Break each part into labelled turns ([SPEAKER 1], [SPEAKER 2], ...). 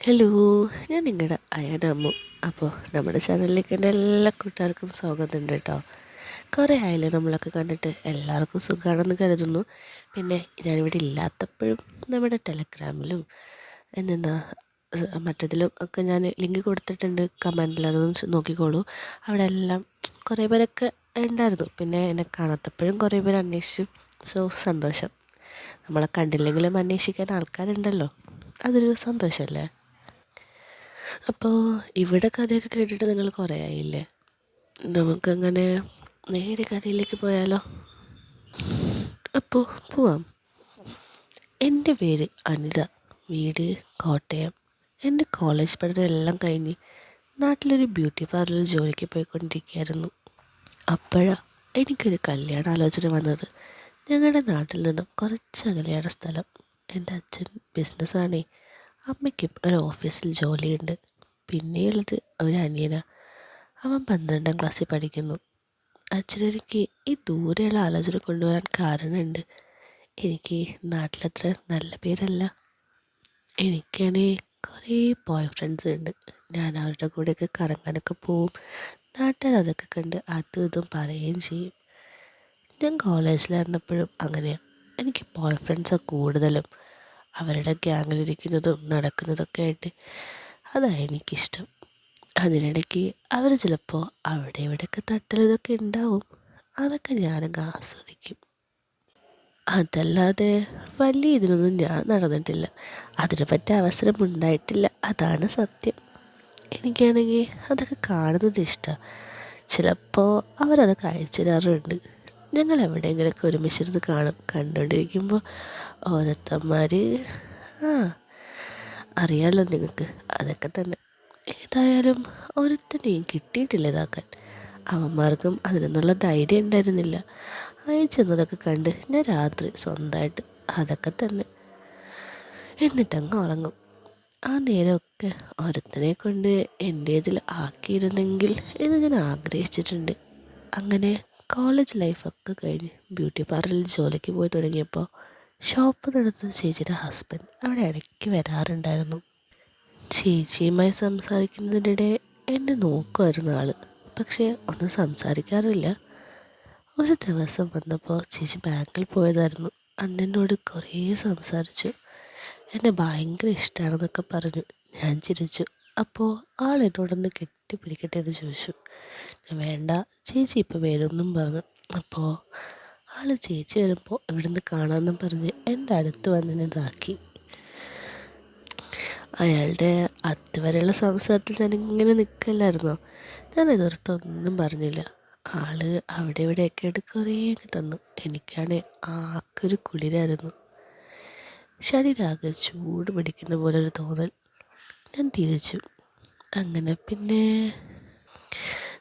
[SPEAKER 1] Hello ഞാൻ നിങ്ങളുടെ അയനമ്മു അപ്പോൾ നമ്മുടെ ചാനലിലേക്ക് എന്റെ എല്ലാ കൂട്ടുകാർക്കും സ്വാഗതമുണ്ട് കേട്ടോ. കുറേ ആയില്ലേ നമ്മളൊക്കെ കണ്ടിട്ട് എല്ലാവർക്കും സുഖമാണെന്ന് കരുതുന്നു. പിന്നെ ഞാനിവിടെ ഇല്ലാത്തപ്പോഴും നമ്മുടെ ടെലഗ്രാമിലും എന്നാ മറ്റതിലും ഒക്കെ ഞാൻ ലിങ്ക് കൊടുത്തിട്ടുണ്ട്. കമന്റിൽ നോക്കിക്കോളൂ. അവിടെ എല്ലാം കുറേ പേരൊക്കെ ഉണ്ടായിരുന്നു. പിന്നെ എന്നെ കാണാത്തപ്പോഴും കുറേ പേര് അന്വേഷിച്ചു. സോ സന്തോഷം. നമ്മളെ കണ്ടില്ലെങ്കിലും അന്വേഷിക്കാൻ ആൾക്കാരുണ്ടല്ലോ. അതൊരു സന്തോഷമല്ലേ? അപ്പോൾ ഇവിടെ കഥയൊക്കെ കേട്ടിട്ട് നിങ്ങൾ കുറേ ആയില്ലേ? നമുക്കങ്ങനെ നേരെ കഥയിലേക്ക് പോയാലോ? അപ്പോൾ പോവാം. എന്റെ പേര് അനിത. വീട് കോട്ടയം. എന്റെ കോളേജ് പഠനം എല്ലാം കഴിഞ്ഞ് നാട്ടിലൊരു ബ്യൂട്ടി പാർലറിൽ ജോലിക്ക് പോയിക്കൊണ്ടിരിക്കുകയായിരുന്നു. അപ്പോഴാണ് എനിക്കൊരു കല്യാണ ആലോചന വന്നത്. ഞങ്ങളുടെ നാട്ടിൽ നിന്നും കുറച്ച് അകലെയാണ് സ്ഥലം. എന്റെ അച്ഛൻ ബിസിനസ്സാണേ. അമ്മയ്ക്കും ഒരു ഓഫീസിൽ ജോലിയുണ്ട്. പിന്നെയുള്ളത് ഒരു അനിയന. അവൻ പന്ത്രണ്ടാം ക്ലാസ്സിൽ പഠിക്കുന്നു. അച്ഛനെനിക്ക് ഈ ദൂരെയുള്ള ആലോചന കൊണ്ടുവരാൻ കാരണമുണ്ട്. എനിക്ക് നാട്ടിലത്ര നല്ല പേരല്ല. എനിക്കാണേ കുറേ ബോയ് ഫ്രണ്ട്സ് ഉണ്ട്. ഞാൻ അവരുടെ കൂടെയൊക്കെ കറങ്ങാനൊക്കെ പോവും. നാട്ടുകാർ അതൊക്കെ കണ്ട് അതും ഇതും പറയുകയും ചെയ്യും. ഞാൻ കോളേജിലായിരുന്നപ്പോഴും അങ്ങനെയാണ് എനിക്ക് ബോയ് ഫ്രണ്ട്സാണ് കൂടുതലും. അവരുടെ ഗ്യാങ്ങിലിരിക്കുന്നതും നടക്കുന്നതൊക്കെ ആയിട്ട് അതാണ് എനിക്കിഷ്ടം. അതിനിടയ്ക്ക് അവർ ചിലപ്പോൾ അവിടെ ഇവിടെയൊക്കെ തട്ടലതൊക്കെ ഉണ്ടാവും അതൊക്കെ ഞാനങ്ങ് ആസ്വദിക്കും. അതല്ലാതെ വലിയ ഇതിനൊന്നും ഞാൻ നടന്നിട്ടില്ല. അതിനെ പറ്റി അവസരം ഉണ്ടായിട്ടില്ല അതാണ് സത്യം. എനിക്കാണെങ്കിൽ അതൊക്കെ കാണുന്നത് ഇഷ്ടമാണ് ചിലപ്പോൾ അവരതൊക്കെ അയച്ചു തരാറുണ്ട് ഞങ്ങൾ എവിടെയെങ്കിലുമൊക്കെ ഒരുമിച്ചിരുന്ന് കാണും. കണ്ടുകൊണ്ടിരിക്കുമ്പോൾ ഓരത്തന്മാർ ആ അറിയാമല്ലോ നിങ്ങൾക്ക് അതൊക്കെ തന്നെ. ഏതായാലും ഒരുത്തനെയും കിട്ടിയിട്ടില്ല ഇതാക്കാൻ. അവന്മാർക്കും അതിനൊന്നുള്ള ധൈര്യം ഉണ്ടായിരുന്നില്ല. അയച്ചെന്നതൊക്കെ കണ്ട് ഞാൻ രാത്രി സ്വന്തമായിട്ട് അതൊക്കെ തന്നെ എന്നിട്ടങ്ങ് ഉറങ്ങും. ആ നേരമൊക്കെ ഒരുത്തനെ കൊണ്ട് എന്റെ ഇതിൽ ആക്കിയിരുന്നെങ്കിൽ എന്ന് ഞാൻ ആഗ്രഹിച്ചിട്ടുണ്ട്. അങ്ങനെ കോളേജ് ലൈഫൊക്കെ കഴിഞ്ഞ് ബ്യൂട്ടി പാർലറിൽ ജോലിക്ക് പോയി തുടങ്ങിയപ്പോൾ ഷോപ്പ് നടത്തുന്ന ചേച്ചിയുടെ ഹസ്ബൻഡ് അവിടെ ഇടയ്ക്ക് വരാറുണ്ടായിരുന്നു. ചേച്ചിയുമായി സംസാരിക്കുന്നതിനിടെ എന്നെ നോക്കുമായിരുന്നു ആൾ പക്ഷേ ഒന്നും സംസാരിക്കാറില്ല. ഒരു ദിവസം വന്നപ്പോൾ ചേച്ചി ബാങ്കിൽ പോയതായിരുന്നു. അന്നെന്നോട് കുറേ സംസാരിച്ചു. എന്നെ ഭയങ്കര ഇഷ്ടമാണെന്നൊക്കെ പറഞ്ഞു. ഞാൻ ചിരിച്ചു. അപ്പോൾ ആൾ എന്നോടൊന്ന് കെട്ടിപ്പിടിക്കട്ടെ എന്ന് ചോദിച്ചു വേണ്ട ചേച്ചി ഇപ്പോൾ വരുമെന്നും പറഞ്ഞു. അപ്പോൾ ആൾ ചേച്ചി വരുമ്പോൾ ഇവിടുന്ന് കാണാമെന്നും പറഞ്ഞ് എന്റെ അടുത്ത് വന്നതിനെ ഇതാക്കി അയാളുടെ അതുവരെയുള്ള സംസാരത്തിൽ ഞാൻ ഇങ്ങനെ നിൽക്കല്ലായിരുന്നോ ഞാൻ എതിർത്തൊന്നും പറഞ്ഞില്ല. ആൾ അവിടെ ഇവിടെയൊക്കെ ആയിട്ട് തന്നു. എനിക്കാണ് ആക്കൊരു കുളിരായിരുന്നു. ശരീരാകെ ചൂട് പിടിക്കുന്ന പോലെ ഒരു തോന്നൽ. ഞാൻ തിരിച്ചു. അങ്ങനെ പിന്നെ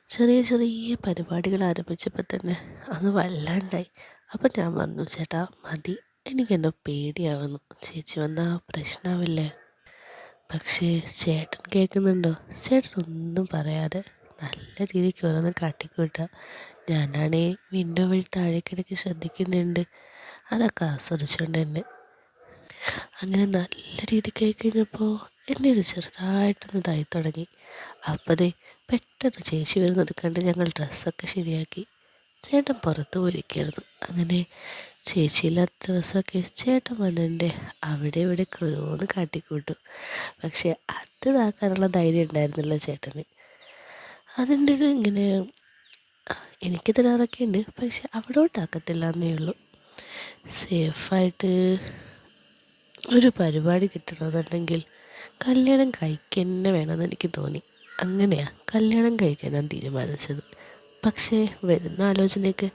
[SPEAKER 1] ചെറിയ ചെറിയ പരിപാടികൾ ആരംഭിച്ചപ്പോൾ തന്നെ അത് വല്ലാണ്ടായി. അപ്പം ഞാൻ പറഞ്ഞു ചേട്ടാ മതി. എനിക്കെന്തോ പേടിയാവുന്നു. ചേച്ചി വന്നാൽ പ്രശ്നമാവില്ലേ പക്ഷേ ചേട്ടൻ കേൾക്കുന്നുണ്ടോ? ചേട്ടൻ ഒന്നും പറയാതെ നല്ല രീതിക്ക് ഓരോന്ന് കാട്ടിക്കൂട്ടുക. ഞാനാണേ വിൻഡോ വഴി താഴേക്കിടയ്ക്ക് ശ്രദ്ധിക്കുന്നുണ്ട്. അതൊക്കെ ആസ്വദിച്ചുകൊണ്ട് തന്നെ. അങ്ങനെ നല്ല രീതിക്ക് കഴിഞ്ഞപ്പോൾ എന്നെ ഒരു ചെറുതായിട്ടൊന്ന് ഇതായി തുടങ്ങി. അപ്പതേ പെട്ടെന്ന് ചേച്ചി വരുന്നത് കണ്ട് ഞങ്ങൾ ഡ്രസ്സൊക്കെ ശരിയാക്കി. ചേട്ടൻ പുറത്ത് പോയിരിക്കായിരുന്നു. അങ്ങനെ ചേച്ചിയില്ലാത്ത ദിവസമൊക്കെ ചേട്ടൻ വന്നെന്റെ അവിടെ ഇവിടെ കുരുവെന്ന് കാട്ടിക്കൂട്ടു. പക്ഷെ അത് ഇതാക്കാനുള്ള ധൈര്യം ഉണ്ടായിരുന്നില്ല ചേട്ടന്. അതിന്റെ ഒരു ഇങ്ങനെ എനിക്ക് തരാറൊക്കെ ഉണ്ട് പക്ഷെ അവിടോട്ടാക്കത്തില്ല എന്നേ ഉള്ളൂ. സേഫായിട്ട് ഒരു പരിപാടി കിട്ടണമെന്നുണ്ടെങ്കിൽ കല്യാണം കഴിക്കന്നെ വേണമെന്ന് എനിക്ക് തോന്നി. അങ്ങനെയാണ് കല്യാണം കഴിക്കാൻ ഞാൻ തീരുമാനിച്ചത്. പക്ഷേ വരുന്ന ആലോചനയ്ക്ക്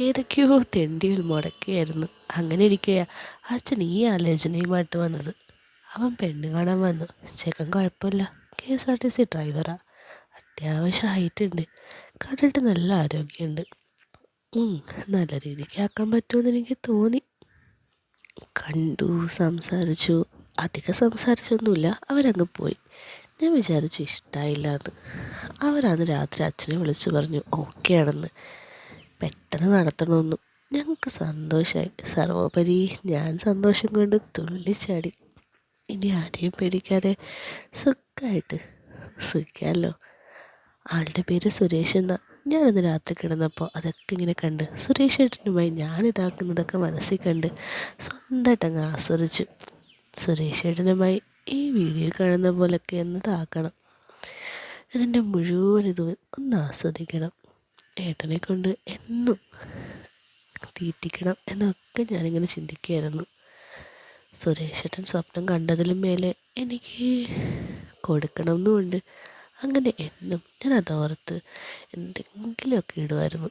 [SPEAKER 1] ഏതൊക്കെയോ തെണ്ടികൾ മുടക്കിയായിരുന്നു. അങ്ങനെ ഇരിക്കുക അച്ഛൻ ഈ ആലോചനയുമായിട്ട് വന്നത്. അവൻ പെണ്ണ് കാണാൻ വന്നു. ചെക്കൻ കുഴപ്പമില്ല. K S R T C ഡ്രൈവറാ. അത്യാവശ്യം ഹൈറ്റ് ഉണ്ട്. കണ്ടിട്ട് നല്ല ആരോഗ്യമുണ്ട്. നല്ല രീതിക്ക് ആക്കാൻ പറ്റുമെന്ന് എനിക്ക് തോന്നി. കണ്ടു സംസാരിച്ചു. അധികം സംസാരിച്ചൊന്നുമില്ല. അവരങ്ങ് പോയി. ഞാൻ വിചാരിച്ചു ഇഷ്ടമായില്ല എന്ന് അവരന്ന് രാത്രി അച്ഛനെ വിളിച്ച് പറഞ്ഞു ഓക്കെ ആണെന്ന് പെട്ടെന്ന് നടത്തണമെന്നും. ഞങ്ങൾക്ക് സന്തോഷമായി സർവോപരി ഞാൻ സന്തോഷം കൊണ്ട് തുള്ളിച്ചാടി ഇനി ആരെയും പേടിക്കാതെ സുഖമായിട്ട് സുഖിക്കാമല്ലോ ആളുടെ പേര് സുരേഷ് എന്ന. ഞാനന്ന് രാത്രി കിടന്നപ്പോൾ അതൊക്കെ ഇങ്ങനെ കണ്ട് സുരേഷ് ഏട്ടനുമായി ഞാനിതാക്കുന്നതൊക്കെ മനസ്സിൽ കണ്ട് സ്വന്തമായിട്ട് അങ്ങ് ആസ്വദിച്ചു. സുരേഷ് ഏട്ടനുമായി ഈ വീഡിയോ കാണുന്ന പോലൊക്കെ എന്നതാക്കണം ഇതിന്റെ മുഴുവൻ ഇതും ഒന്ന് ആസ്വദിക്കണം. ഏട്ടനെ കൊണ്ട് എന്നും തീറ്റിക്കണം എന്നൊക്കെ ഞാനിങ്ങനെ ചിന്തിക്കുകയായിരുന്നു. സുരേഷേട്ടൻ സ്വപ്നം കണ്ടതിലും മേലെ എനിക്ക് കൊടുക്കണമെന്നുമുണ്ട്. അങ്ങനെ എന്നും ഞാൻ അതോർത്ത് എന്തെങ്കിലുമൊക്കെ ഇടുമായിരുന്നു.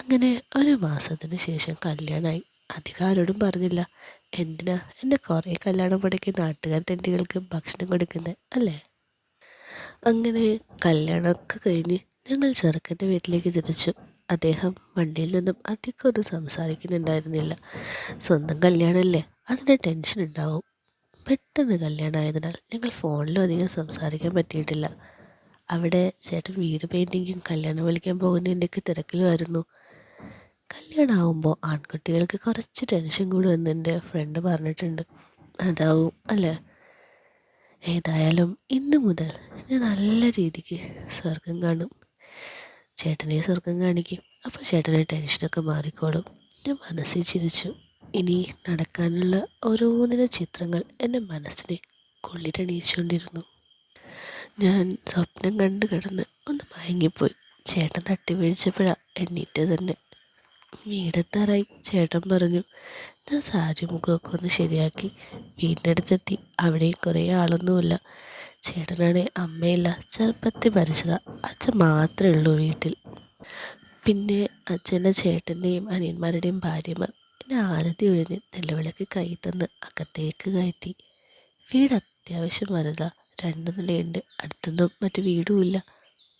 [SPEAKER 1] അങ്ങനെ ഒരു മാസത്തിന് ശേഷം കല്യാണമായി അധികാരോടും പറഞ്ഞില്ല. എന്തിനാ? എന്റെ കുറേ കല്യാണം പഠിക്കുന്ന നാട്ടുകാർ തെണ്ടികൾക്ക് ഭക്ഷണം കൊടുക്കുന്നത് അല്ലേ? അങ്ങനെ കല്യാണമൊക്കെ കഴിഞ്ഞ് ഞങ്ങൾ ചെറുക്കന്റെ വീട്ടിലേക്ക് തിരിച്ചു. അദ്ദേഹം വണ്ടിയിൽ നിന്നും അധികം ഒന്നും സംസാരിക്കുന്നുണ്ടായിരുന്നില്ല. സ്വന്തം കല്യാണമല്ലേ? അതിന്റെ ടെൻഷൻ ഉണ്ടാവും. പെട്ടെന്ന് കല്യാണമായതിനാൽ ഞങ്ങൾ ഫോണിലും അധികം സംസാരിക്കാൻ പറ്റിയിട്ടില്ല. അവിടെ ചേട്ടൻ വീട് പെയിന്റിങ്ങും കല്യാണം വിളിക്കാൻ പോകുന്നതിന്റെയൊക്കെ തിരക്കിലുമായിരുന്നു. കല്യാണമാകുമ്പോൾ ആൺകുട്ടികൾക്ക് കുറച്ച് ടെൻഷൻ കൂടുമെന്ന് എന്റെ ഫ്രണ്ട് പറഞ്ഞിട്ടുണ്ട്. അതാവും അല്ലേ? ഏതായാലും ഇന്ന് മുതൽ ഞാൻ നല്ല രീതിക്ക് സ്വർഗം കാണും. ചേട്ടനെ സ്വർഗം കാണിക്കും. അപ്പോൾ ചേട്ടനെ ടെൻഷനൊക്കെ മാറിക്കോളും. ഞാൻ മനസ്സിൽ ചിരിച്ചു. ഇനി നടക്കാനുള്ള ഓരോന്നിനും ചിത്രങ്ങൾ എന്റെ മനസ്സിനെ കൊള്ളിരണിയിച്ചുകൊണ്ടിരുന്നു ഞാൻ സ്വപ്നം കണ്ടു കിടന്ന് ഒന്ന് മയങ്ങിപ്പോയി. ചേട്ടൻ തട്ടി വീഴ്ചപ്പോഴാണ് എണ്ണീറ്റ് തന്നെ വീടെത്താറായി ചേട്ടൻ പറഞ്ഞു ഞാൻ സാരി മുഖമൊക്കെ ഒന്ന് ശരിയാക്കി. വീടിന്റെ അടുത്തെത്തി അവിടെയും കുറേ ആളൊന്നുമില്ല. ചേട്ടനാണെ അമ്മയില്ല ചെറുപ്പത്തിൽ മരിച്ചതാ. അച്ഛൻ മാത്രമേ ഉള്ളൂ വീട്ടിൽ. പിന്നെ അച്ഛന്റെ ചേട്ടന്റെയും അനിയന്മാരുടെയും ഭാര്യമാർ എന്നെ ആരതി ഒഴിഞ്ഞ് നിലവിളക്ക് കൈ തന്ന് അകത്തേക്ക് കയറ്റി. വീട് അത്യാവശ്യം വലുതാ. രണ്ട് നിലയുണ്ട്. അടുത്തൊന്നും മറ്റു വീടുമില്ല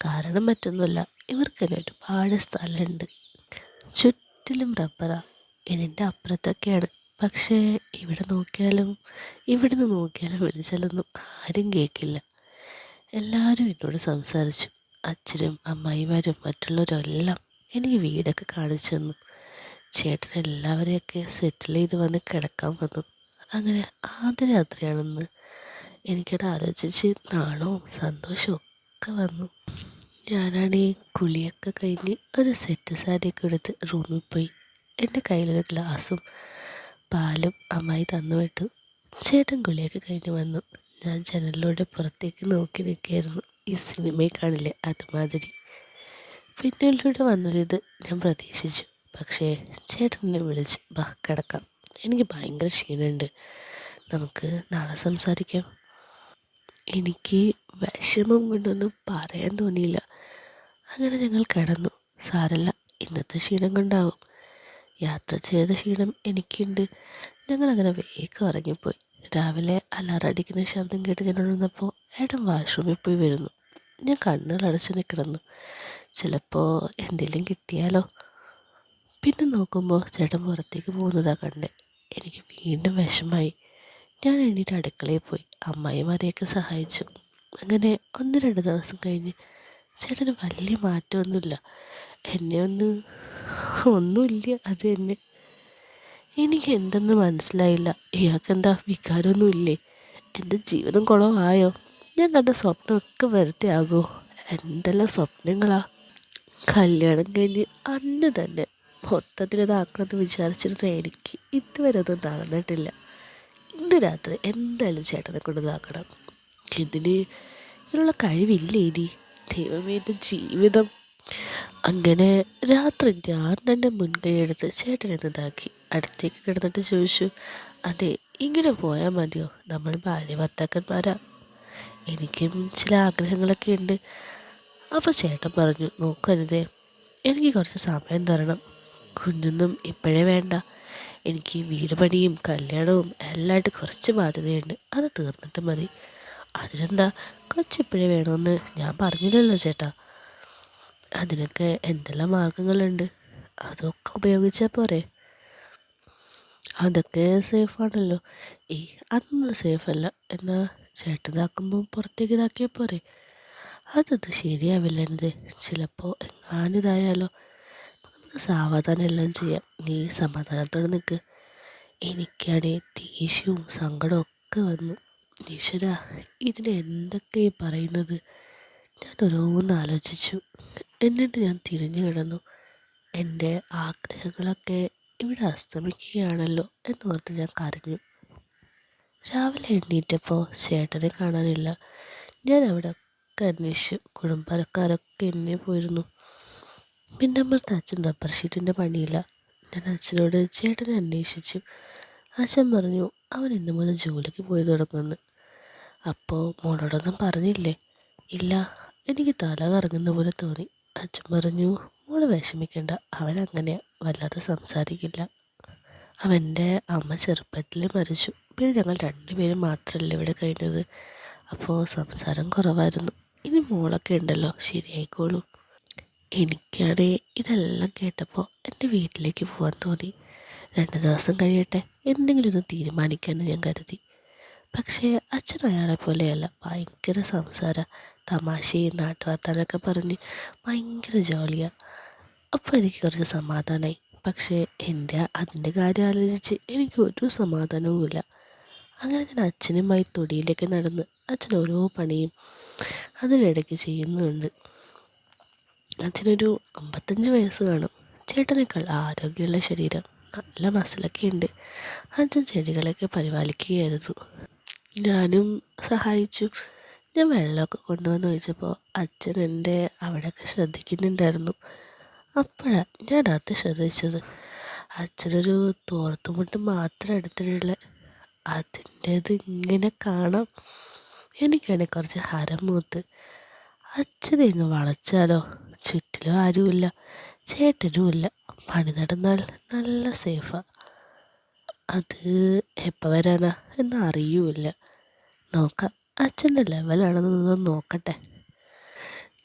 [SPEAKER 1] കാരണം മറ്റൊന്നുമല്ല. ഇവർക്ക് തന്നെ ഒരുപാട് സ്ഥലമുണ്ട്. ചുറ്റിലും റബ്ബറാ. ഇതിന്റെ അപ്പുറത്തൊക്കെയാണ്. പക്ഷേ ഇവിടെ നോക്കിയാലും ഇവിടുന്ന് നോക്കിയാലും വിളിച്ചാലൊന്നും ആരും കേൾക്കില്ല എല്ലാവരും എന്നോട് സംസാരിച്ചു. അച്ഛനും അമ്മായിമാരും മറ്റുള്ളവരെല്ലാം എനിക്ക് വീടൊക്കെ കാണിച്ചു തന്നു. ചേട്ടൻ എല്ലാവരെയൊക്കെ സെറ്റിൽ ചെയ്ത് വന്ന് കിടക്കാൻ വന്നു. അങ്ങനെ ആദ്യ രാത്രിയാണെന്ന് എനിക്കത് ആലോചിച്ച് നാണവും സന്തോഷവും ഒക്കെ വന്നു. ഞാനാണെങ്കിൽ കുളിയൊക്കെ കഴിഞ്ഞ് ഒരു സെറ്റ് സാരിയൊക്കെ എടുത്ത് റൂമിൽ പോയി. എന്റെ കയ്യിലൊരു ഗ്ലാസും പാലും അമ്മായി തന്നു വിട്ടു. ചേട്ടൻ കുളിയൊക്കെ കഴിഞ്ഞ് വന്നു. ഞാൻ ജനലിലൂടെ പുറത്തേക്ക് നോക്കി നിൽക്കുകയായിരുന്നു. ഈ സിനിമയിൽ കാണില്ലേ അതുമാതിരി. പിന്നിലൂടെ വന്നൊരിത് ഞാൻ പ്രതീക്ഷിച്ചു. പക്ഷേ ചേട്ടനെ വിളിച്ച് ബാ കിടക്കാം. എനിക്ക് ഭയങ്കര ക്ഷീണമുണ്ട്. നമുക്ക് നാളെ സംസാരിക്കാം. എനിക്ക് വിഷമം കൊണ്ടൊന്നും പറയാൻ തോന്നിയില്ല. അങ്ങനെ ഞങ്ങൾ കിടന്നു. സാരല്ല ഇന്നത്തെ ക്ഷീണം കൊണ്ടാവും. യാത്ര ചെയ്ത ക്ഷീണം എനിക്കുണ്ട്. ഞങ്ങളങ്ങനെ വേഗം ഇറങ്ങിപ്പോയി. രാവിലെ അലാറം അടിക്കുന്ന ശബ്ദം കേട്ട് ഞാൻ ഉണർന്നപ്പോൾ ഏട്ടൻ വാഷ്റൂമിൽ പോയി വരുന്നു. ഞാൻ കണ്ണുകൾ അടച്ചു കിടന്നു ചിലപ്പോൾ എന്തെങ്കിലും കിട്ടിയാലോ? പിന്നെ നോക്കുമ്പോൾ ചേട്ടൻ പുറത്തേക്ക് പോകുന്നതാണ് കണ്ടേ. എനിക്ക് വീണ്ടും വിഷമായി ഞാൻ എണീറ്റ് അടുക്കളയിൽ പോയി. അമ്മായിമാരെയൊക്കെ സഹായിച്ചു. അങ്ങനെ ഒന്ന് രണ്ട് ദിവസം കഴിഞ്ഞ് ചേട്ടന് വലിയ മാറ്റമൊന്നുമില്ല എന്നെ ഒന്ന് ഒന്നുമില്ല അത് തന്നെ. എനിക്ക് എന്തെന്ന് മനസ്സിലായില്ല. ഇയാൾക്ക് എന്താ വികാരമൊന്നുമില്ലേ? എന്റെ ജീവിതം കുളമായോ? ഞാൻ കണ്ട സ്വപ്നമൊക്കെ വെറുതെ ആകുമോ എന്തെല്ലാം സ്വപ്നങ്ങളാ? കല്യാണം കഴിഞ്ഞ് അന്ന് തന്നെ മൊത്തത്തിൽ ഇതാക്കണമെന്ന് വിചാരിച്ചിരുന്ന എനിക്ക് ഇതുവരെ ഒന്നും നടന്നിട്ടില്ല. ഇന്ന് രാത്രി എന്തായാലും ചേട്ടനെ കൊണ്ട് ഇതാക്കണം. ഇതിന് ഇതിനുള്ള കഴിവില്ലേ ഇനി? ദൈവമേ എന്റെ ജീവിതം. അങ്ങനെ രാത്രി ഞാൻ തന്നെ മുൻകൈ എടുത്ത് ചേട്ടനെ ഇതാക്കി. അടുത്തേക്ക് കിടന്നിട്ട് ചോദിച്ചു അതെ ഇങ്ങനെ പോയാൽ മതിയോ? നമ്മൾ ഭാര്യ ഭർത്താക്കന്മാരാ. എനിക്കും ചില ആഗ്രഹങ്ങളൊക്കെ ഉണ്ട്. അപ്പോൾ ചേട്ടൻ പറഞ്ഞു നോക്കരുതേ എനിക്ക് കുറച്ച് സമയം തരണം. കുഞ്ഞൊന്നും ഇപ്പോഴേ വേണ്ട. എനിക്ക് വീട് പണിയും കല്യാണവും എല്ലാമായിട്ട് കുറച്ച് ബാധ്യതയുണ്ട്. അത് തീർന്നിട്ട് മതി. അതിനെന്താ കൊച്ചിപ്പോഴേ വേണമെന്ന് ഞാൻ പറഞ്ഞില്ലല്ലോ ചേട്ടാ. അതിനൊക്കെ എന്തെല്ലാം മാർഗങ്ങളുണ്ട്? അതൊക്കെ ഉപയോഗിച്ചാൽ പോരെ. അതൊക്കെ സേഫാണല്ലോ ഈ അതൊന്നും സേഫല്ല എന്നാൽ ചേട്ടനാക്കുമ്പോൾ പുറത്തേക്ക് ഇതാക്കിയാൽ പോരെ. അതൊന്നും ശരിയാവില്ല എന്നത്. ചിലപ്പോൾ എങ്ങാനിതായാലോ നമുക്ക് സാവധാനം എല്ലാം ചെയ്യാം. നീ സമാധാനത്തോടെ നിൽക്ക് എനിക്കാണെങ്കിൽ ദേഷ്യവും സങ്കടവും ഒക്കെ വന്നു. ഈശ്വര ഇതിന് എന്തൊക്കെ പറയുന്നത്? ഞാൻ ഓരോന്ന് ആലോചിച്ചു. എന്നിട്ട് ഞാൻ തിരിഞ്ഞു കിടന്നു. എന്റെ ആഗ്രഹങ്ങളൊക്കെ ഇവിടെ അസ്തമിക്കുകയാണല്ലോ എന്നോർത്ത് ഞാൻ കരഞ്ഞു. രാവിലെ എണ്ണീറ്റപ്പോൾ ചേട്ടനെ കാണാനില്ല. ഞാൻ അവിടെ ഒക്കെ അന്വേഷിച്ചു. കുടുംബക്കാരൊക്കെ എന്നെ പോയിരുന്നു. പിന്നെ അമ്മർത്ത് അച്ഛൻ റബ്ബർ ഷീറ്റിന്റെ പണിയില്ല. ഞാൻ അച്ഛനോട് ചേട്ടനെ അന്വേഷിച്ചു. അച്ഛൻ പറഞ്ഞു അവൻ ഇന്നു മുതൽ ജോലിക്ക് പോയി തുടങ്ങുമെന്ന്. അപ്പോൾ മോളോടൊന്നും പറഞ്ഞില്ലേ? ഇല്ല എനിക്ക് തല കറങ്ങുന്ന പോലെ തോന്നി. അച്ഛൻ പറഞ്ഞു മോൾ വിഷമിക്കണ്ട അവൻ അങ്ങനെ വല്ലാതെ സംസാരിക്കില്ല. അവന്റെ അമ്മ ചെറുപ്പത്തിൽ മരിച്ചു. പിന്നെ ഞങ്ങൾ രണ്ടുപേരും മാത്രമല്ല ഇവിടെ കഴിഞ്ഞത്? അപ്പോൾ സംസാരം കുറവായിരുന്നു. ഇനി മോളൊക്കെ ഉണ്ടല്ലോ ശരിയായിക്കോളൂ. എനിക്കാണേ ഇതെല്ലാം കേട്ടപ്പോൾ എന്റെ വീട്ടിലേക്ക് പോകാൻ തോന്നി. രണ്ട് ദിവസം കഴിയട്ടെ എന്തെങ്കിലും ഒന്ന് തീരുമാനിക്കാമെന്ന് ഞാൻ കരുതി. പക്ഷേ അച്ഛൻ അയാളെ പോലെയല്ല. ഭയങ്കര സംസാരം തമാശയും നാട്ടുവർത്താനൊക്കെ പറഞ്ഞ് ഭയങ്കര ജോളിയാണ് അപ്പോൾ എനിക്ക് കുറച്ച് സമാധാനമായി പക്ഷേ എന്റെ അതിന്റെ കാര്യം ആലോചിച്ച് എനിക്ക് ഒരു സമാധാനവുമില്ല. അങ്ങനെ ഞാൻ അച്ഛനുമായി തൊടിയിലേക്ക് നടന്ന് അച്ഛൻ ഓരോ പണിയും അതിനിടയ്ക്ക് ചെയ്യുന്നുണ്ട്. അച്ഛനൊരു അമ്പത്തഞ്ച് വയസ്സ് കാണും. ചേട്ടനേക്കാൾ ആരോഗ്യമുള്ള ശരീരം നല്ല മസിലൊക്കെ ഉണ്ട് അച്ഛൻ ചെടികളൊക്കെ പരിപാലിക്കുകയായിരുന്നു. ഞാനും സഹായിച്ചു. ഞാൻ വെള്ളമൊക്കെ കൊണ്ടുവന്ന് വെച്ചപ്പോൾ അച്ഛൻ എന്റെ അവിടെയൊക്കെ ശ്രദ്ധിക്കുന്നുണ്ടായിരുന്നു. അപ്പോഴാണ് ഞാൻ അത് ശ്രദ്ധിച്ചത്. അച്ഛനൊരു തോർത്തുമുട്ട് മാത്രം എടുത്തിട്ടുള്ള. അതിന്റേത് ഇങ്ങനെ കാണാം. എനിക്കാണെങ്കിൽ കുറച്ച് ഹരം മൂത്ത്. അച്ഛനെ ഇങ്ങ് വളച്ചാലോ? ചുറ്റിലും ആരുമില്ല. ചേട്ടനുമില്ല. പണി നടന്നാൽ നല്ല സേഫാണ് അത് എപ്പോൾ വരാനാ എന്ന് അറിയൂല നോക്കാം. അച്ഛന്റെ ലെവലാണെന്നൊന്ന് നോക്കട്ടെ.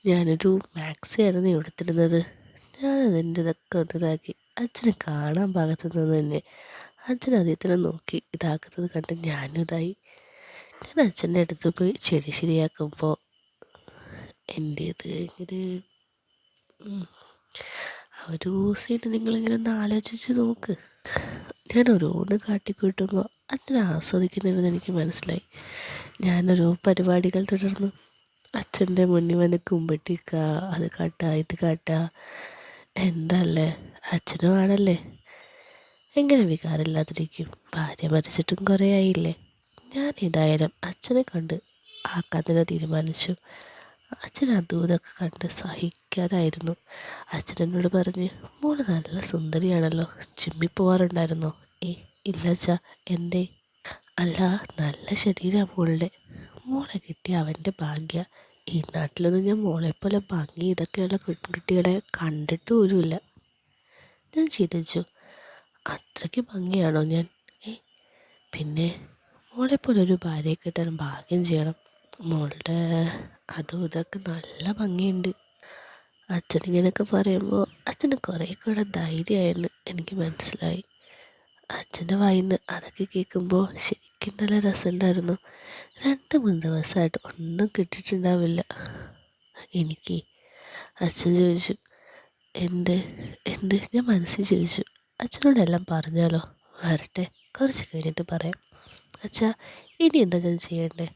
[SPEAKER 1] ഞാനൊരു മാക്സി ആയിരുന്നു എടുത്തിരുന്നത് ഞാനതിന്റെ ഇതൊക്കെ ഇതാക്കി അച്ഛനെ കാണാൻ പാകത്ത് നിന്ന് തന്നെ അച്ഛൻ അദ്ദേഹത്തിനെ നോക്കി ഇതാക്കുന്നത് കണ്ട് ഞാനും ഇതായി. ഞാൻ അച്ഛന്റെ അടുത്ത് പോയി ചെടി ശരിയാക്കുമ്പോൾ എന്റേത് ഇങ്ങനെ ആ ഒരു സീന് നിങ്ങളിങ്ങനെ ഒന്ന് ആലോചിച്ച് നോക്ക്. ഞാൻ ഓരോന്ന് കാട്ടിക്കൂട്ടുമ്പോൾ അച്ഛൻ ആസ്വദിക്കുന്നുണ്ടെന്ന് എനിക്ക് മനസ്സിലായി. ഞാനൊരു പരിപാടികൾ തുടർന്നു. അച്ഛന്റെ മുന്നിൽ വന്ന് കുമ്പിട്ടിക്ക അത് കാട്ടുക ഇത് കാട്ടുക എന്തല്ലേ? അച്ഛനും ആണല്ലേ? എങ്ങനെ വികാരമില്ലാതിരിക്കും? ഭാര്യ മരിച്ചിട്ടും കുറേ ആയില്ലേ ഞാൻ ഏതായാലും അച്ഛനെ കണ്ട് ആക്കാൻ തന്നെ തീരുമാനിച്ചു. അച്ഛൻ അതും കണ്ട് സഹിക്കാതായിരുന്നു അച്ഛൻ എന്നോട് പറഞ്ഞ് മോൾ നല്ല സുന്ദരിയാണല്ലോ ചിമ്മി പോവാറുണ്ടായിരുന്നോ? ഏ ഇല്ല അച്ഛാ എന്തേ? അല്ല നല്ല ശരീരമാണ് മോളുടെ. മോളെ കിട്ടിയ അവന്റെ ഭാഗ്യ. ഈ നാട്ടിലൊന്നും ഞാൻ മോളെപ്പോലെ ഭംഗി ഇതൊക്കെയുള്ള കുട്ടികളെ കണ്ടിട്ട് പോലുമില്ല. ഞാൻ ചിന്തിച്ചു അത്രയ്ക്ക് ഭംഗിയാണോ ഞാൻ? ഏ പിന്നെ മോളെപ്പോലെ ഒരു ഭാര്യയെ കിട്ടാൻ ഭാഗ്യം ചെയ്യണം. മോളുടെ അതും ഇതൊക്കെ നല്ല ഭംഗിയുണ്ട്. അച്ഛനിങ്ങനെയൊക്കെ പറയുമ്പോൾ അച്ഛന് കുറേ കൂടെ ധൈര്യമായെന്ന് എനിക്ക് മനസ്സിലായി. അച്ഛന്റെ വായിന്ന് അതൊക്കെ കേൾക്കുമ്പോൾ ശരിക്കും നല്ല രസമുണ്ടായിരുന്നു രണ്ട് മൂന്ന് ദിവസമായിട്ട് ഒന്നും കിട്ടിയിട്ടുണ്ടാവില്ല എനിക്ക് അച്ഛൻ ചോദിച്ചു എന്ത് എന്ത്? ഞാൻ മനസ്സിൽ ചോദിച്ചു അച്ഛനോടെല്ലാം പറഞ്ഞാലോ? വരട്ടെ കുറച്ച് കഴിഞ്ഞിട്ട് പറയാം. അച്ഛാ ഇനി എന്താ ഞാൻ ചെയ്യണ്ടേ?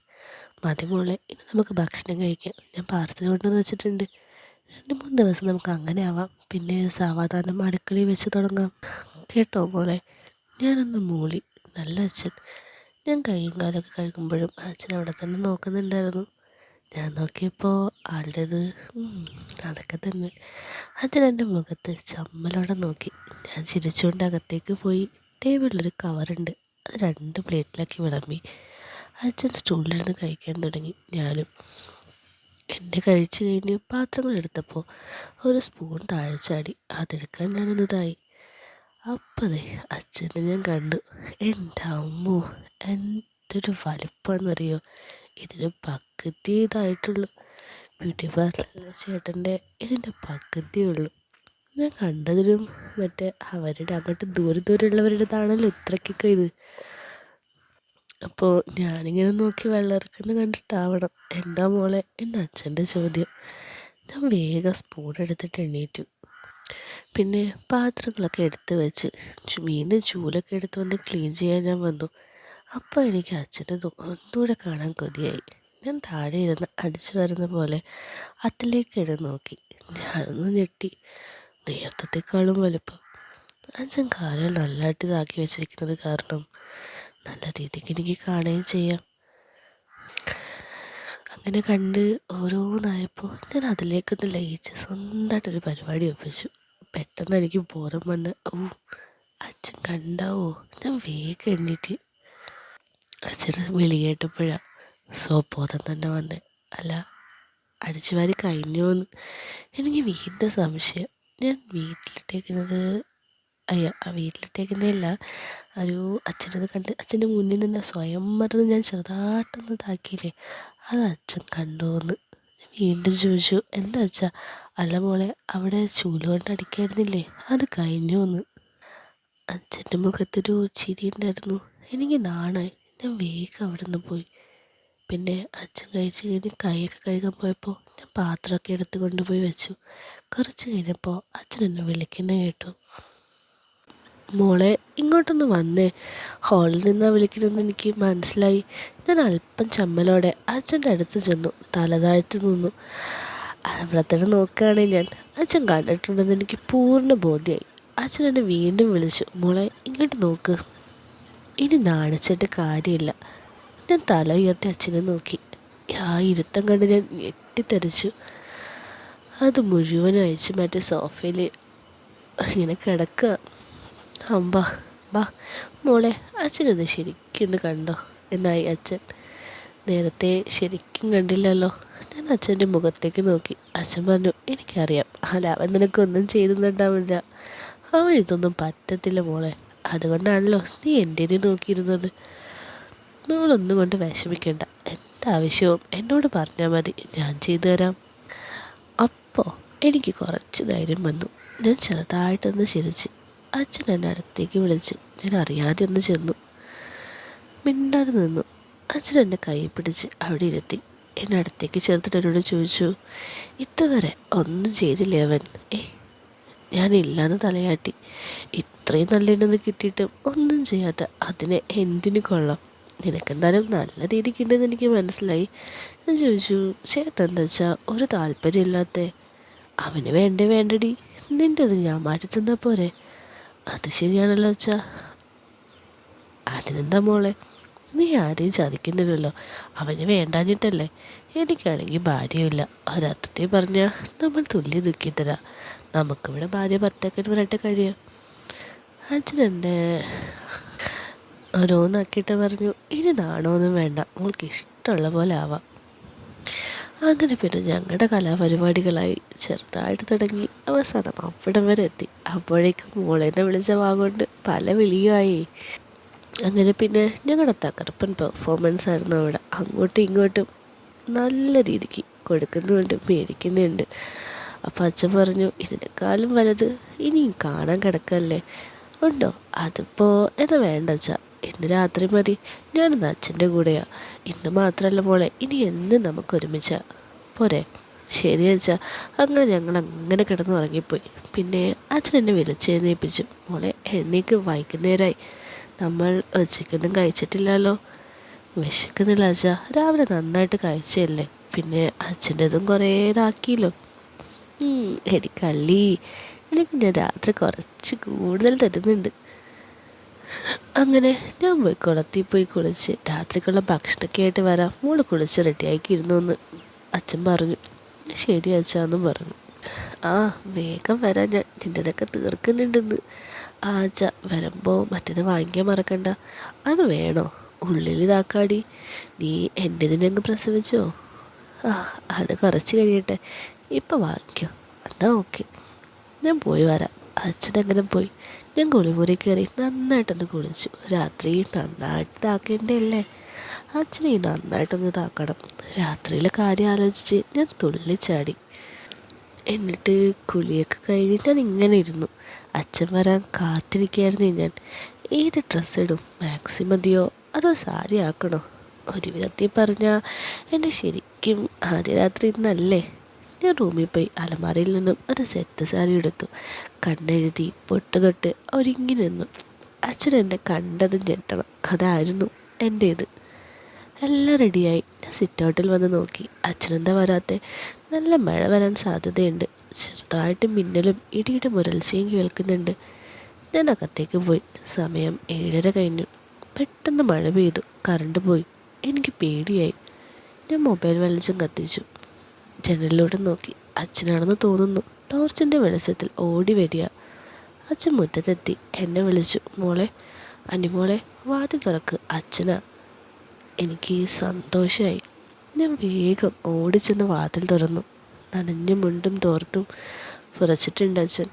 [SPEAKER 1] മതി മോളെ ഇനി നമുക്ക് ഭക്ഷണം കഴിക്കാം. ഞാൻ പാർസൽ കൊണ്ടുവന്ന് വെച്ചിട്ടുണ്ട്. രണ്ട് മൂന്ന് ദിവസം നമുക്ക് അങ്ങനെ ആവാം. പിന്നെ സാവധാനം അടുക്കളയിൽ വെച്ച് തുടങ്ങാം. കേട്ടോ മോളെ? ഞാനൊന്ന് മൂളി. നല്ല അച്ഛൻ. ഞാൻ കൈയും കാലൊക്കെ കഴുകുമ്പോഴും അച്ഛൻ അവിടെ തന്നെ നോക്കുന്നുണ്ടായിരുന്നു. ഞാൻ നോക്കിയപ്പോൾ ആളുടേത് അതൊക്കെ തന്നെ. അച്ഛൻ എന്റെ മുഖത്ത് ചമ്മലോടെ നോക്കി. ഞാൻ ചിരിച്ചുകൊണ്ട് അകത്തേക്ക് പോയി. ടേബിളിലൊരു കവറുണ്ട്. അത് രണ്ട് പ്ലേറ്റിലാക്കി വിളമ്പി. അച്ഛൻ സ്റ്റൂളിലിരുന്ന് കഴിക്കാൻ തുടങ്ങി. ഞാനും എന്റെ കഴിച്ച് കഴിഞ്ഞ് പാത്രങ്ങൾ എടുത്തപ്പോൾ ഒരു സ്പൂൺ താഴെ ചാടി. അതെടുക്കാൻ ഞാനൊന്നിതായി അപ്പതേ അച്ഛനെ ഞാൻ കണ്ടു. എന്റെ അമ്മു എന്തൊരു വലിപ്പമെന്നറിയോ ഇതിന് പകുതി ഇതായിട്ടുള്ളൂ. ബ്യൂട്ടി പാർലറിലെ ചേട്ടന്റെ? ഇതിന്റെ പകുതിയേ ഉള്ളൂ. ഞാൻ കണ്ടതിലും മറ്റേ അവരുടെ അങ്ങോട്ട് ദൂരെ ദൂരെയുള്ളവരുടേതാണല്ലോ ഇത്രയ്ക്കൊക്കെ ഇത്. അപ്പോൾ ഞാനിങ്ങനെ നോക്കി വെള്ളം കണ്ടിട്ടാവണം. എന്താ മോളെ? എന്റെ അച്ഛന്റെ ചോദ്യം. ഞാൻ വേഗം സ്പൂൺ എടുത്തിട്ട് എണീറ്റു. പിന്നെ പാത്രങ്ങളൊക്കെ എടുത്ത് വെച്ച്. മീനിന്റെ ചൂലൊക്കെ എടുത്ത് വന്ന് ക്ലീൻ ചെയ്യാൻ ഞാൻ വന്നു. അപ്പോൾ എനിക്ക് അച്ഛനെ ഒന്നുകൂടെ കാണാൻ കൊതിയായി. ഞാൻ താഴെ ഇരുന്ന് അടിച്ചു വരുന്ന പോലെ അത്തിലേക്ക് എന്നെ നോക്കി. ഞാനൊന്ന് ഞെട്ടി. നേരത്തേക്കാളും വലുപ്പം. അച്ഛൻ കാലിൽ നല്ലതായിട്ട് ഇതാക്കി വെച്ചിരിക്കുന്നത് കാരണം നല്ല രീതിക്ക് എനിക്ക് കാണുകയും ചെയ്യാം. അങ്ങനെ കണ്ട് ഓരോന്നായപ്പോൾ ഞാൻ അതിലേക്കൊന്ന് ലയിച്ച് സ്വന്തമായിട്ടൊരു പരിപാടി ഒപ്പിച്ചു പെട്ടെന്ന് എനിക്ക് ബോധം വന്ന് ഓ അച്ഛൻ കണ്ടാവോ? ഞാൻ വേഗം എണ്ണീറ്റ്. അച്ഛന് വിളി കേട്ടപ്പോഴാണ് സ്വബോധം തന്നെ വന്ന് അല്ല അടിച്ചു വാരി കഴിഞ്ഞോന്ന്. എനിക്ക് വീണ്ടും സംശയം. ഞാൻ വീട്ടിലിട്ടേക്കുന്നത് അയ്യ വീട്ടിലിട്ടേക്കുന്നതല്ല. ഒരു അച്ഛനത് കണ്ട് അച്ഛന്റെ മുന്നിൽ നിന്ന് സ്വയം മറന്ന് ഞാൻ ചെറുതായിട്ടൊന്ന് ഇതാക്കിയില്ലേ അത് അച്ഛൻ കണ്ടോന്ന് വീണ്ടും ചോദിച്ചു എന്താ അച്ഛാ? അല്ല മോളെ അവിടെ ചൂൽ കൊണ്ട് അടിക്കായിരുന്നില്ലേ? അത് കഴിഞ്ഞു എന്ന് അച്ഛന്റെ മുഖത്തൊരു ചിരി ഉണ്ടായിരുന്നു. എനിക്ക് നാണായി. ഞാൻ വേഗം അവിടെ നിന്ന് പോയി. പിന്നെ അച്ഛൻ കഴിച്ച് കഴിഞ്ഞ് കൈയൊക്കെ കഴുകാൻ പോയപ്പോൾ ഞാൻ പാത്രമൊക്കെ എടുത്ത് കൊണ്ടുപോയി വെച്ചു. കുറച്ച് കഴിഞ്ഞപ്പോൾ അച്ഛൻ എന്നെ വിളിക്കുന്ന കേട്ടു. മോളെ ഇങ്ങോട്ടൊന്ന് വന്നേ. ഹാളിൽ നിന്നാണ് വിളിക്കുന്നതെന്ന് എനിക്ക് മനസ്സിലായി. ഞാൻ അല്പം ചമ്മലോടെ അച്ഛന്റെ അടുത്ത് ചെന്നു. തല താഴ്ത്തി നിന്നു. അവിടെ തന്നെ നോക്കുകയാണെങ്കിൽ ഞാൻ. അച്ഛൻ കണ്ടിട്ടുണ്ടെന്ന് എനിക്ക് പൂർണ ബോധ്യമായി അച്ഛൻ എന്നെ വീണ്ടും വിളിച്ചു. മോളെ ഇങ്ങോട്ട് നോക്ക്. ഇനി നാണിച്ചിട്ട് കാര്യമില്ല. ഞാൻ തല ഉയർത്തി അച്ഛനെ നോക്കി. ആ ഇരുത്തം കണ്ട് ഞാൻ ഞെട്ടിത്തെറിച്ചു. അത് മുഴുവൻ അയച്ചു മറ്റേ സോഫയിൽ ഇങ്ങനെ കിടക്കുക. അമ്പ ബാ മോളെ അച്ഛനത് ശരിക്കൊന്ന് കണ്ടോ? എന്നായി അച്ഛൻ. നേരത്തെ ശരിക്കും കണ്ടില്ലല്ലോ. ഞാൻ അച്ഛന്റെ മുഖത്തേക്ക് നോക്കി. അച്ഛൻ പറഞ്ഞു എനിക്കറിയാം. അല്ല അവൻ നിനക്കൊന്നും ചെയ്തുന്നുണ്ടാവില്ല അവൻ ഇതൊന്നും പറ്റത്തില്ല മോളെ. അതുകൊണ്ടാണല്ലോ നീ എന്റെ നോക്കിയിരുന്നത്. നമ്മളൊന്നും കൊണ്ട് വിഷമിക്കണ്ട. എന്താവശ്യവും എന്നോട് പറഞ്ഞാൽ മതി. ഞാൻ ചെയ്തു തരാം. അപ്പോൾ എനിക്ക് കുറച്ച് ധൈര്യം വന്നു. ഞാൻ ചെറുതായിട്ടൊന്ന് ചിരിച്ച് അച്ഛൻ എന്നെ അടുത്തേക്ക് വിളിച്ച്. ഞാൻ അറിയാതെ ഒന്ന് ചെന്നു. മിണ്ടാതെ നിന്നു. അച്ഛൻ എന്നെ കൈ പിടിച്ച് അവിടെ ഇരുത്തി. എന്നെ അടുത്തേക്ക് ചേർത്തിട്ട് എന്നോട് ചോദിച്ചു ഇതുവരെ ഒന്നും ചെയ്തില്ലേ അവൻ? ഏ ഞാനില്ലാന്ന് തലയാട്ടി. ഇത്രയും നല്ലതിനൊന്ന് കിട്ടിയിട്ടും ഒന്നും ചെയ്യാത്ത അതിനെ എന്തിനു കൊള്ളാം? നിനക്കെന്തായാലും നല്ല രീതിക്കുണ്ടെന്ന് എനിക്ക് മനസ്സിലായി. ഞാൻ ചോദിച്ചു ചേട്ടൻ എന്താ വെച്ചാൽ ഒരു താല്പര്യമില്ലാത്ത അവന് വേണ്ടേ വേണ്ടടി? നിന്റെ അത് ഞാൻ മാറ്റി തന്നാൽ പോരെ? അത് ശരിയാണല്ലോ വെച്ചാ അതിനെന്താ മോളെ? നീ ആരെയും ചതിക്കുന്നില്ലല്ലോ. അവന് വേണ്ടാഞ്ഞിട്ടല്ലേ? എനിക്കാണെങ്കിൽ ഭാര്യയില്ല ഒരർത്ഥത്തിൽ പറഞ്ഞാൽ നമ്മൾ തുല്യ ദുഃഖിതരാ. നമുക്കിവിടെ ഭാര്യ ഭർത്താക്കന്മാരായിട്ട് കഴിയാം. അച്ഛനെന്റെ ഓരോന്നാക്കിയിട്ട് പറഞ്ഞു. ഇനി നാണമൊന്നും വേണ്ട. മോൾക്ക് ഇഷ്ടമുള്ള പോലെ ആവാം. അങ്ങനെ പിന്നെ ഞങ്ങളുടെ കലാപരിപാടികളായി ചെറുതായിട്ട് തുടങ്ങി അവസാനം അവിടം വരെ എത്തി. അപ്പോഴേക്കും മോളേനെ വിളിച്ച വാഗോണ്ട് പല വിളിയുമായി. അങ്ങനെ പിന്നെ ഞങ്ങളുടെ തകർപ്പൻ പെർഫോമൻസ് ആയിരുന്നു അവിടെ. അങ്ങോട്ടും ഇങ്ങോട്ടും നല്ല രീതിക്ക് കൊടുക്കുന്നുണ്ട് മേടിക്കുന്നുണ്ട്. അപ്പോൾ അച്ഛൻ പറഞ്ഞു ഇതിനേക്കാളും വലുത് ഇനിയും കാണാൻ കിടക്കല്ലേ? ഉണ്ടോ? അതിപ്പോൾ എന്നാ വേണ്ട അച്ഛാ ഇന്ന് രാത്രി മതി. ഞാനിന്ന് അച്ഛന്റെ കൂടെയാ. ഇന്ന് മാത്രമല്ല മോളെ ഇനി എന്ന് നമുക്ക് ഒരുമിച്ച? പോരെ. ശരി അച്ഛാ. അങ്ങനെ ഞങ്ങൾ അങ്ങനെ കിടന്ന് ഉറങ്ങിപ്പോയി. പിന്നെ അച്ഛൻ എന്നെ വിളിച്ചെഴുന്നേൽപ്പിച്ചു മോളെ എന്നേക്ക് വൈകുന്നേരമായി നമ്മൾ ഉച്ചയ്ക്കൊന്നും കഴിച്ചിട്ടില്ലല്ലോ. വിശക്കുന്നില്ല അച്ഛാ. രാവിലെ നന്നായിട്ട് കഴിച്ചല്ലേ പിന്നെ അച്ഛന്റെതും കുറേ ഇതാക്കിയല്ലോ. എടി കള്ളി. നിനക്ക് ഞാൻ രാത്രി കുറച്ച് കൂടുതൽ തരുന്നുണ്ട്. അങ്ങനെ ഞാൻ പോയി കുളത്തിൽ പോയി കുളിച്ച് രാത്രിക്കുള്ള ഭക്ഷണമൊക്കെ ആയിട്ട് വരാം. മോൾ കുളിച്ച് റെഡിയാക്കിയിരുന്നു എന്ന് അച്ഛൻ പറഞ്ഞു. ശരി അച്ഛാന്നും പറഞ്ഞു. ആ വേഗം വരാൻ ഞാൻ. നിന്റെതൊക്കെ തീർക്കുന്നുണ്ടെന്ന്. ആ അച്ഛ വരുമ്പോൾ മറ്റേത് വാങ്ങിക്കാൻ മറക്കണ്ട. അത് വേണോ? ഉള്ളിൽ ഇതാക്കാടി. നീ എന്റെ അങ്ങ് പ്രസവിച്ചോ? ആ അത് കുറച്ച് കഴിയട്ടെ. ഇപ്പം വാങ്ങിക്കോ. എന്നാ ഓക്കെ. ഞാൻ പോയി വരാം. അച്ഛനങ്ങനെ പോയി. ഞാൻ കുളിമുറി കയറി നന്നായിട്ടൊന്ന് കുളിച്ചു. രാത്രി നന്നായിട്ട് താക്കേണ്ടല്ലേ അച്ഛനെ നന്നായിട്ടൊന്ന് താക്കണം രാത്രിയിലെ കാര്യം ആലോചിച്ച് ഞാൻ തുള്ളിച്ചാടി എന്നിട്ട് കുളിയൊക്കെ കഴിഞ്ഞ് ഞാൻ ഇങ്ങനെ ഇരുന്നു. അച്ഛൻ വരാൻ കാത്തിരിക്കുകയായിരുന്നു ഞാൻ. ഏത് ഡ്രസ്സ് ഇടും? മാക്സി മതിയോ? അതോ സാരി ആക്കണോ? ഒരു വിധത്തിൽ പറഞ്ഞാൽ എന്റെ ശരിക്കും ആദ്യ രാത്രി ഇന്നല്ലേ? ഞാൻ റൂമിൽ പോയി അലമാരയിൽ നിന്നും ഒരു സെറ്റ് സാരി എടുത്തു. കണ്ണെഴുതി പൊട്ട് തൊട്ട് ഒരുങ്ങി നിന്നു. അച്ഛൻ എന്നെ കണ്ടതും ഞെട്ടണം. അതായിരുന്നു എന്റെ ഇത് എല്ലാം റെഡിയായി ഞാൻ സിറ്റ് ഔട്ടിൽ വന്ന് നോക്കി. അച്ഛനെന്താ വരാത്തെ? നല്ല മഴ വരാൻ സാധ്യതയുണ്ട്. ചെറുതായിട്ട് മിന്നലും ഇടിയുടെ മുരൾച്ചയും കേൾക്കുന്നുണ്ട്. ഞാൻ അകത്തേക്ക് പോയി. സമയം ഏഴര കഴിഞ്ഞു. പെട്ടെന്ന് മഴ പെയ്തു. കറണ്ട് പോയി. എനിക്ക് പേടിയായി. ഞാൻ മൊബൈൽ വെളിച്ചം കത്തിച്ചു. ജനലിലൂടെ നോക്കി. അച്ഛനാണെന്ന് തോന്നുന്നു. ടോർച്ചിന്റെ വെളിച്ചത്തിൽ ഓടി വരിക. അച്ഛൻ മുറ്റത്തെത്തി. എന്നെ വിളിച്ചു. മോളെ അനിമോളെ വാതി തുറക്ക്. അച്ഛനാ. എനിക്ക് സന്തോഷമായി ഞാൻ വേഗം ഓടിച്ചെന്ന് വാതിൽ തുറന്നു. നനഞ്ഞ മുണ്ടും തോർത്തും പുറച്ചിട്ടുണ്ട് അച്ഛൻ.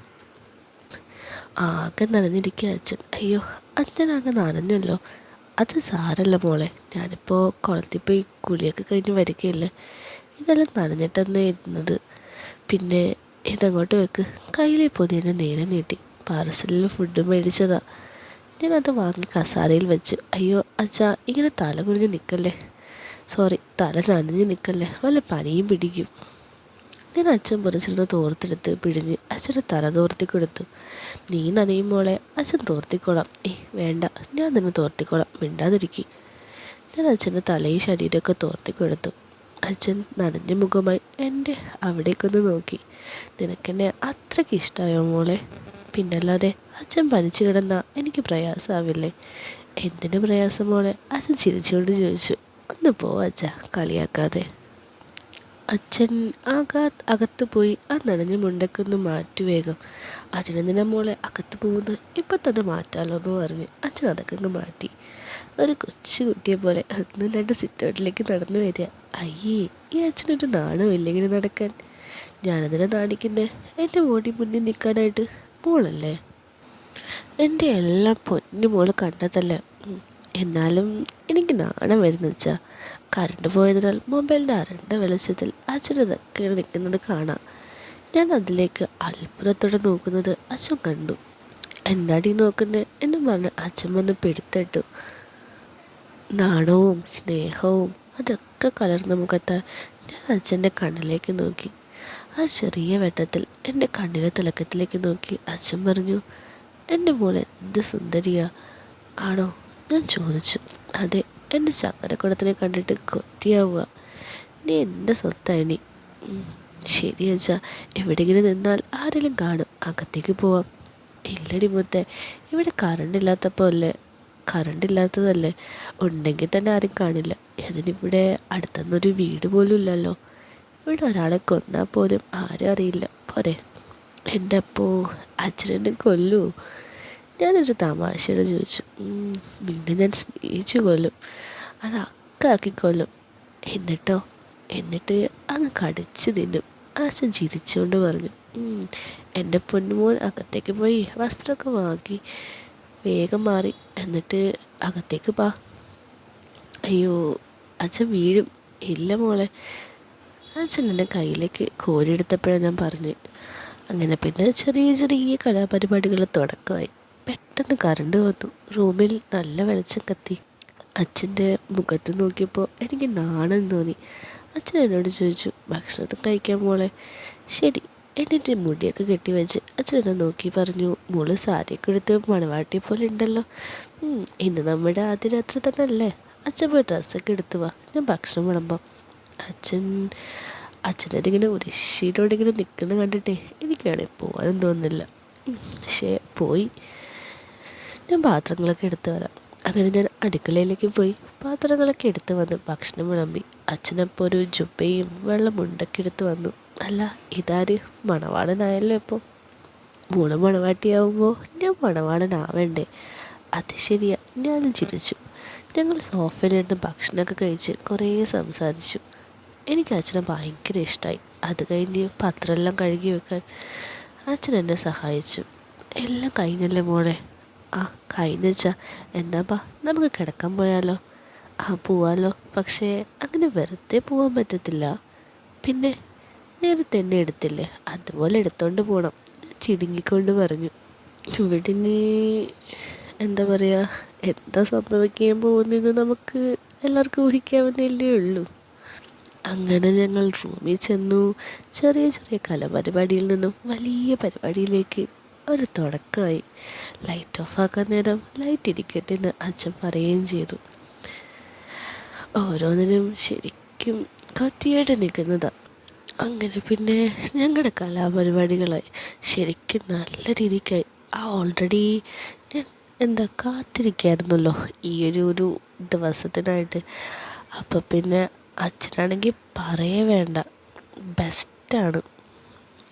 [SPEAKER 1] ആകെ നനഞ്ഞിരിക്കുക അച്ഛൻ. അയ്യോ അച്ഛൻ ആകെ നനഞ്ഞല്ലോ. അത് സാരല്ല മോളെ. ഞാനിപ്പോൾ കുളത്തിൽ പോയി കുളിയൊക്കെ കഴിഞ്ഞ് വരികയല്ലേ? ഇതെല്ലാം നനഞ്ഞിട്ടെന്നേ ഇരുന്നത്. പിന്നെ ഇതങ്ങോട്ട് വെക്ക്. കയ്യിലെ പൊതിയനെ നേരെ നീട്ടി. പാർസലിൽ ഫുഡ് മേടിച്ചതാ. ഞാനത് വാങ്ങി കസാരയിൽ വെച്ച്. അയ്യോ അച്ഛാ ഇങ്ങനെ തല കുനിഞ്ഞ് നിൽക്കല്ലേ? സോറി തല നനഞ്ഞ് നിൽക്കല്ലേ? വല്ല പനിയും പിടിക്കും. ഞാൻ അച്ഛൻ പൊറിച്ചിരുന്ന തോർത്തെടുത്ത് പിഴിഞ്ഞ് അച്ഛന്റെ തല തോർത്തി കൊടുത്തു. നീ നനയുമ്പോളെ അച്ഛൻ തോർത്തിക്കോളാം. ഏ വേണ്ട. ഞാൻ നിന്നെ തോർത്തിക്കോളാം. മിണ്ടാതിരിക്കി. ഞാൻ അച്ഛന്റെ തലയും ശരീരമൊക്കെ തോർത്തി കൊടുത്തു. അച്ഛൻ നനഞ്ഞ മുഖമായി എന്റെ അവിടേക്കൊന്ന് നോക്കി. നിനക്കെന്നെ അത്രയ്ക്ക് ഇഷ്ടമായോ മോളെ? പിന്നല്ലാതെ അച്ഛൻ പനിച്ചു കിടന്ന എനിക്ക് പ്രയാസമാവില്ലേ എന്തിനു പ്രയാസം മോളെ? അച്ഛൻ ചിരിച്ചുകൊണ്ട് ചോദിച്ചു. ഒന്ന് പോ അച്ഛ കളിയാക്കാതെ. അച്ഛൻ ആകാ അകത്ത് പോയി ആ നനഞ്ഞ മുണ്ടക്കൊന്ന് മാറ്റി വേഗം. അച്ഛനെന്തിനാ മോളെ അകത്ത് പോകുന്നത്? ഇപ്പം തന്നെ മാറ്റാലോ എന്ന് പറഞ്ഞ് അച്ഛൻ അതൊക്കെ മാറ്റി. ഒരു കൊച്ചു കുട്ടിയെ പോലെ ഒന്നും രണ്ട് സിറ്റൗട്ടിലേക്ക് നടന്നു വരിക. അയ്യേ ഈ അച്ഛനൊരു നാണോ ഇല്ലെങ്കിലും നടക്കാൻ. ഞാനതിനെ നാണിക്കുന്നേ? എന്റെ മോടി മുന്നിൽ നിൽക്കാനായിട്ട് മോളല്ലേ? എന്റെ എല്ലാം പൊന്നു മോൾ കണ്ടതല്ല? എന്നാലും എനിക്ക് നാണം വരുന്ന വെച്ചാൽ കറണ്ട് പോയതിനാൽ മൊബൈലിന്റെ അരണ്ട വെളിച്ചത്തിൽ അച്ഛനതൊക്കെ നിൽക്കുന്നത് കാണാം. ഞാൻ അതിലേക്ക് അത്ഭുതത്തോടെ നോക്കുന്നത് അച്ഛൻ കണ്ടു. എന്താടി നോക്കുന്നത് എന്നും പറഞ്ഞ് അച്ഛൻ വന്ന് പിടുത്തിട്ടു നാണവും സ്നേഹവും അതൊക്കെ കലർന്ന മുഖത്ത് ഞാൻ അച്ഛന്റെ കണ്ണിലേക്ക് നോക്കി. ആ ചെറിയ വെട്ടത്തിൽ എന്റെ കണ്ണിലെ തിളക്കത്തിലേക്ക് നോക്കി അച്ഛൻ പറഞ്ഞു എന്റെ മോളെ എന്ത് സുന്ദരിയാ. ആണോ? ഞാൻ ചോദിച്ചു. അതെ എന്റെ ചക്കരക്കുടത്തിനെ കണ്ടിട്ട് കൊത്തിയാവുക നീ എന്റെ സ്വത്തായി ശരി അച്ഛാ. എവിടെയെങ്കിലും നിന്നാൽ ആരെങ്കിലും കാണും. അകത്തേക്ക് പോവാം. ഇല്ലടി മുത്തേ ഇവിടെ കറണ്ട് ഇല്ലാത്തപ്പോൾ അല്ലേ? കറണ്ട് ഇല്ലാത്തതല്ലേ? ഉണ്ടെങ്കിൽ തന്നെ ആരും കാണില്ല. അതിനിവിടെ അടുത്തൊന്നൊരു വീട് പോലും ഇല്ലല്ലോ. ഇവിടെ ഒരാളെ കൊന്നാൽ പോലും ആരും അറിയില്ല. പോരെ. എന്റെ അപ്പോ അച്ഛനെന്നെ കൊല്ലൂ. ഞാനൊരു തമാശയുടെ ചോദിച്ചു. പിന്നെ ഞാൻ സ്നേഹിച്ചു കൊല്ലും. അത് അക്കാക്കി കൊല്ലും. എന്നിട്ടോ? എന്നിട്ട് അങ്ങ് കടിച്ചു തിന്നും. ആശ ചിരിച്ചുകൊണ്ട് പറഞ്ഞു. എന്റെ പൊന്നുമോൻ അകത്തേക്ക് പോയി വസ്ത്രമൊക്കെ വാങ്ങി. വേഗം മാറി. എന്നിട്ട് അകത്തേക്ക് പാ. അയ്യോ അച്ഛൻ വീഴും. ഇല്ല മോളെ. അച്ഛൻ എന്റെ കയ്യിലേക്ക് കോരിയെടുത്തപ്പോഴാണ് ഞാൻ പറഞ്ഞ്. അങ്ങനെ പിന്നെ ചെറിയ ചെറിയ കലാപരിപാടികൾ തുടക്കമായി. പെട്ടെന്ന് കറണ്ട് വന്നു. റൂമിൽ നല്ല വെളിച്ചം കത്തി. അച്ഛന്റെ മുഖത്ത് നോക്കിയപ്പോൾ എനിക്ക് നാണം തോന്നി. അച്ഛൻ എന്നോട് ചോദിച്ചു ഭക്ഷണത്തിൽ കഴിക്കാൻ മോളെ? ശരി. എന്നിട്ട് മുടിയൊക്കെ കെട്ടി വെച്ച് അച്ഛനെ നോക്കി പറഞ്ഞു മോൾ സാരിയൊക്കെ എടുത്ത് മണവാട്ടി പോലെ ഉണ്ടല്ലോ. ഇന്ന് നമ്മുടെ ആദ്യ രാത്രി തന്നെ അല്ലേ അച്ഛൻ പോയി ഡ്രസ്സൊക്കെ എടുത്തു വാ ഞാൻ ഭക്ഷണം വിളമ്പാം. അച്ഛൻ അച്ഛനതിങ്ങനെ ഉരുശിയിലോടെ ഇങ്ങനെ നിൽക്കുന്ന കണ്ടിട്ടേ എനിക്കാണെങ്കിൽ പോകാനും തോന്നുന്നില്ല. പക്ഷേ പോയി. ഞാൻ പാത്രങ്ങളൊക്കെ എടുത്ത് വരാം. അങ്ങനെ ഞാൻ അടുക്കളയിലേക്ക് പോയി. പാത്രങ്ങളൊക്കെ എടുത്ത് വന്ന് ഭക്ഷണം വിളമ്പി അച്ഛനപ്പോൾ ഒരു ജുബയും വെള്ളമുണ്ടൊക്കെ എടുത്ത് വന്നു. അല്ല ഇതാര്? മണവാളനായല്ലോ ഇപ്പോൾ മൂണ് മണവാട്ടിയാവുമ്പോൾ ഞാൻ മണവാളനാവേണ്ടേ? അത് ശരിയാ ഞാനും ചിരിച്ചു. ഞങ്ങൾ സോഫയിലിരുന്ന് ഭക്ഷണമൊക്കെ കഴിച്ച് കുറേ സംസാരിച്ചു. എനിക്ക് അച്ഛനെ ഭയങ്കര ഇഷ്ടമായി അത് കഴിഞ്ഞ് പത്രമെല്ലാം കഴുകി വെക്കാൻ അച്ഛൻ എന്നെ സഹായിച്ചു. എല്ലാം കഴിഞ്ഞല്ലേ മോളെ? ആ കഴിഞ്ഞ വെച്ചാൽ എന്നാപ്പാ നമുക്ക് കിടക്കാൻ പോയാലോ? ആ പോവാലോ. പക്ഷേ അങ്ങനെ വെറുതെ പോകാൻ പറ്റത്തില്ല. പിന്നെ നേരത്തെ തന്നെ എടുത്തില്ലേ? അതുപോലെ എടുത്തോണ്ട് പോകണം ചിടുങ്ങിക്കൊണ്ട് പറഞ്ഞു. ചുവടിന് എന്താ പറയുക എന്താ സംഭവിക്കാൻ പോകുന്നതെന്ന് നമുക്ക് എല്ലാവർക്കും ഊഹിക്കാവുന്നില്ലേ ഉള്ളൂ. അങ്ങനെ ഞങ്ങൾ റൂമിൽ ചെന്നു. ചെറിയ ചെറിയ കലപരിപാടിയിൽ നിന്നും വലിയ പരിപാടിയിലേക്ക് ഒരു തുടക്കമായി. ലൈറ്റ് ഓഫ് ആക്കാൻ നേരം ലൈറ്റ് ഇരിക്കട്ടെ എന്ന് അച്ഛൻ പറയുകയും ചെയ്തു. ഓരോന്നിനും ശരിക്കും കത്തിയായിട്ട് നിൽക്കുന്നതാണ് അങ്ങനെ പിന്നെ ഞങ്ങളുടെ കലാപരിപാടികളായി ശരിക്കും നല്ല രീതിക്കായി. ആ ഓൾറെഡി ഞാൻ എന്താ കാത്തിരിക്കായിരുന്നല്ലോ ഈ ഒരു ഒരു ദിവസത്തിനായിട്ട്. അപ്പം പിന്നെ അച്ഛനാണെങ്കിൽ പറയേ വേണ്ട. ബെസ്റ്റാണ്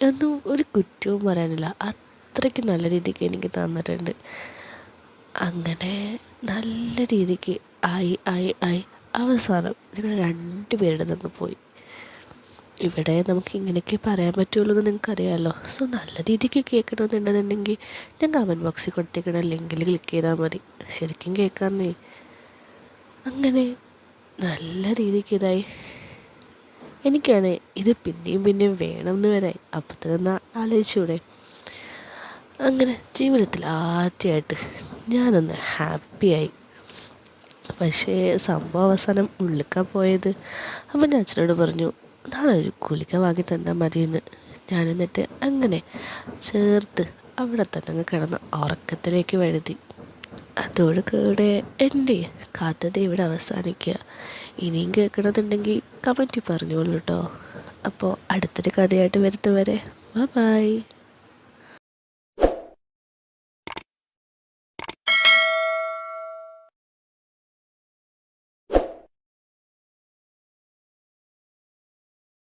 [SPEAKER 1] ഒന്നും ഒരു കുറ്റവും പറയാനില്ല. അത്രയ്ക്ക് നല്ല രീതിക്ക് എനിക്ക് തന്നിട്ടുണ്ട്. അങ്ങനെ നല്ല രീതിക്ക് ആയി ആയി ആയി അവസാനം ഞങ്ങൾ രണ്ടുപേരുടെ നിന്ന് പോയി. ഇവിടെ നമുക്ക് ഇങ്ങനെയൊക്കെ പറയാൻ പറ്റുള്ളൂ എന്ന് നിങ്ങൾക്കറിയാമല്ലോ സോ നല്ല രീതിക്ക് കേൾക്കണമെന്നുണ്ടെന്നുണ്ടെങ്കിൽ ഞാൻ കമന്റ് ബോക്സിൽ കൊടുത്തേക്കണ ലിങ്കിൽ ക്ലിക്ക് ചെയ്താൽ മതി. ശരിക്കും കേൾക്കാമെന്നേ. അങ്ങനെ നല്ല രീതിക്ക് ഇതായി. എനിക്കാണ് ഇത് പിന്നെയും പിന്നെയും വേണമെന്ന് വരായി അപ്പം തന്നെ ആലോചിച്ചൂടെ. അങ്ങനെ ജീവിതത്തിൽ ആദ്യമായിട്ട് ഞാനൊന്ന് ഹാപ്പിയായി പക്ഷേ സംഭവം അവസാനം ഉള്ളിക്കാൻ പോയത്. അപ്പം ഞാൻ അച്ഛനോട് പറഞ്ഞു നാളെ ഒരു ഗുളിക വാങ്ങി തന്നാൽ മതിയെന്ന് ഞാൻ എന്നിട്ട് അങ്ങനെ ചേർത്ത് അവിടെ തന്നെ അങ്ങ് കിടന്ന് ഉറക്കത്തിലേക്ക് വഴുതി. അതോട് കൂടെ എന്റെ കഥ ഇവിടെ അവസാനിക്കുക. ഇനിയും കേൾക്കണമെന്നുണ്ടെങ്കിൽ കമന്റിൽ പറഞ്ഞോളൂ കേട്ടോ അപ്പോൾ അടുത്തൊരു കഥയായിട്ട് വരുന്നവരെ ബൈ